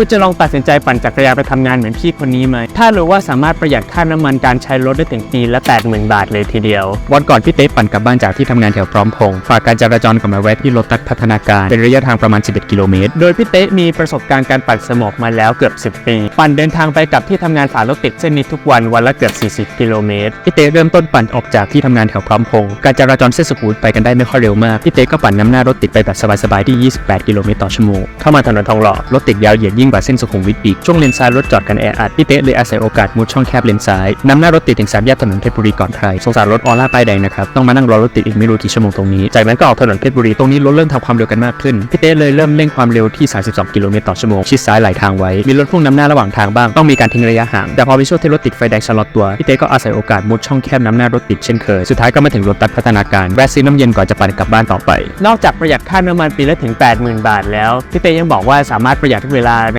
คุณจะลองตัดสินใจปั่นจักรยานไปทำงานเหมือนพี่คนนี้ไหม ถ้ารู้ว่าสามารถประหยัดค่าน้ำมันการใช้รถได้ถึงปีละ 80,000 บาทเลยทีเดียว วันก่อนพี่เต้ปั่นกลับบ้านจากที่ทำงานแถวพร้อมพงษ์ฝากการจราจรกลับมาแวะที่โลตัสพัฒนาการ เป็นระยะทางประมาณ 11 กิโลเมตร โดยพี่เต๊ะมีประสบการณ์การปั่นสโมกมาแล้วเกือบ 10 ปี ปั่นเดินทางไปกับที่ทำงานฝ่ารถติดเส้นนี้ทุกวันวันละเกือบ 40 กิโลเมตร พี่เต้เริ่มต้นปั่นออกจากที่ทำงานแถวพร้อมพงษ์การจราจรเส้นสุขุมวิทไปกันได้ไม่ค่อยเร็วมาก พี่เต้ก็ปั่นน้ำหน้ารถติดไปแบบสบายๆที่ 28 กิโลเมตรต่อชั่วโมง เข้ามาถนนทองหล่อรถติดยาวเหยียดยิ่งกว่าเส้นสุขุมวิทอีก ช่วงเลนซ้ายรถจอดกันแออัดพี่เต้เลยอาศัยโอกาสมุดช่องแคบเลนซ้ายนำหน้ารถติดถึงสามแยกถนนเพชรบุรีก่อนใครสงสารรถออร่าป้ายแดงนะครับต้องมานั่งรอรถติดอีกไม่รู้กี่ชั่วโมงตรงนี้จากนั้นก็ออกถนนเพชรบุรีตรงนี้รถเริ่มทำความเร็วกันมากขึ้นพี่เต้เลยเริ่มเร่งความเร็วที่ 32 กิโลเมตรต่อชั่วโมงชิดซ้ายไหลทางไว้มีรถพุ่งนำหน้าระหว่างทางบ้างต้องมีการทิ้งระยะห่างแต่พอไปช่วงที่รถติดไฟแดงชะลอตัวพี่เต้ก็อาศัยโอกาสมุดช่องแคบนำหน้ารถติดเช่นเคย สุดท้ายก็มาถึงรถตัดพัฒนาการ แวะซื้อน้ำเย็นก่อนจะปั่นกลับบ้านต่อไป นอกจากประหยัดค่าน้ำมันปีละถึง 80,000 บาทแล้ว พี่เต้ยังบอกว่าสามารถประหยัดเวลา